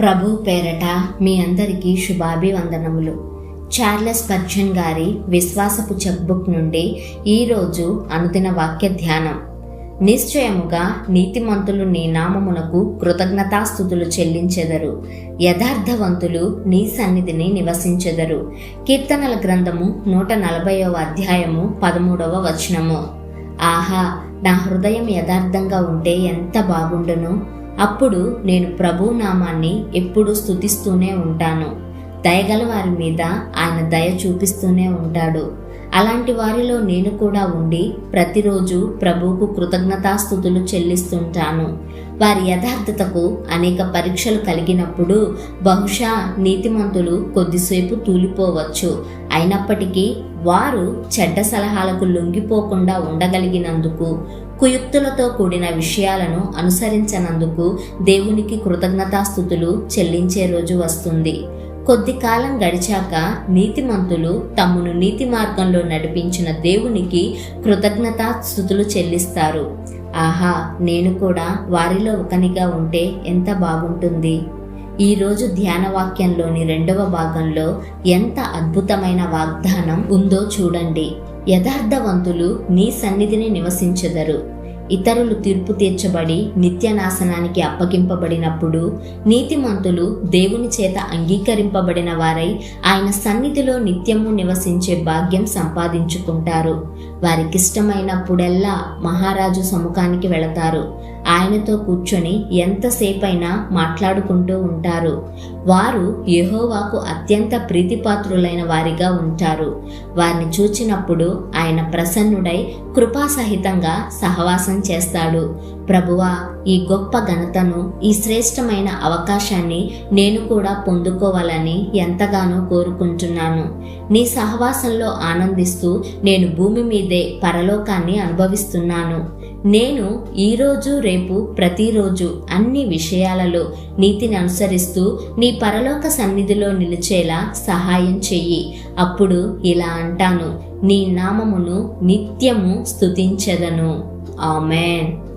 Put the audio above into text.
ప్రభు పేరట మీ అందరికీ శుభాభివందనములు. చార్లెస్ పర్చన్ గారి విశ్వాసపు చెక్బుక్ నుండి ఈరోజు అనుదిన వాక్య ధ్యానం. నిశ్చయముగా నీతిమంతులు నీ నామమునకు కృతజ్ఞతాస్థుతులు చెల్లించెదరు. యథార్థవంతులు నీ సన్నిధిని నివసించెదరు. కీర్తనల గ్రంథము నూట నలభైవ అధ్యాయము పదమూడవ వచనము. ఆహా నా హృదయం యథార్థంగా ఉంటే ఎంత బాగుండును? అప్పుడు నేను ప్రభు నామాన్ని ఎప్పుడూ స్తుతిస్తూనే ఉంటాను. దయగల వారి మీద ఆయన దయ చూపిస్తూనే ఉంటాడు. అలాంటి వారిలో నేను కూడా ఉండి ప్రతిరోజు ప్రభువుకు కృతజ్ఞతాస్థుతులు చెల్లిస్తుంటాను. వారి యథార్థతకు అనేక పరీక్షలు కలిగినప్పుడు బహుశా నీతిమంతులు కొద్దిసేపు తూలిపోవచ్చు. అయినప్పటికీ వారు చెడ్డ సలహాలకు లొంగిపోకుండా ఉండగలిగినందుకు కుయుక్తులతో కూడిన విషయాలను అనుసరించనందుకు దేవునికి కృతజ్ఞతాస్థుతులు చెల్లించే రోజు వస్తుంది. కొద్ది కాలం గడిచాక నీతిమంతులు తమను నీతి మార్గంలో నడిపించిన దేవునికి కృతజ్ఞతాస్థుతులు చెల్లిస్తారు. ఆహా నేను కూడా వారిలో ఒకనిగా ఉంటే ఎంత బాగుంటుంది? ఈరోజు ధ్యాన వాక్యంలోని రెండవ భాగంలో ఎంత అద్భుతమైన వాగ్దానం ఉందో చూడండి. యథార్థవంతులు నీ సన్నిధిని నివసించెదరు. ఇతరులు తీర్పు తీర్చబడి నిత్యనాశనానికి అప్పగింపబడినప్పుడు నీతిమంతులు దేవుని చేత అంగీకరింపబడిన వారై ఆయన సన్నిధిలో నిత్యము నివసించే భాగ్యం సంపాదించుకుంటారు. వారికిష్టమైనప్పుడెల్లా మహారాజు సముఖానికి వెళతారు. ఆయనతో కూర్చొని ఎంతసేపైనా మాట్లాడుకుంటూ ఉంటారు. వారు యెహోవాకు అత్యంత ప్రీతిపాత్రులైన వారిగా ఉంటారు. వారిని చూచినప్పుడు ఆయన ప్రసన్నుడై కృపాసహితంగా సహవాసం చేస్తాడు. ప్రభువా ఈ గొప్ప ఘనతను ఈ శ్రేష్టమైన అవకాశాన్ని నేను కూడా పొందుకోవాలని ఎంతగానో కోరుకుంటున్నాను. నీ సహవాసంలో ఆనందిస్తూ నేను భూమి మీదే పరలోకాన్ని అనుభవిస్తున్నాను. నేను ఈరోజు రేపు ప్రతిరోజు అన్ని విషయాలలో నీతిని అనుసరిస్తూ నీ పరలోక సన్నిధిలో నిలిచేలా సహాయం చెయ్యి. అప్పుడు ఇలా అంటాను నీ నామమును నిత్యము స్తుతించెదను. ఆమెన్.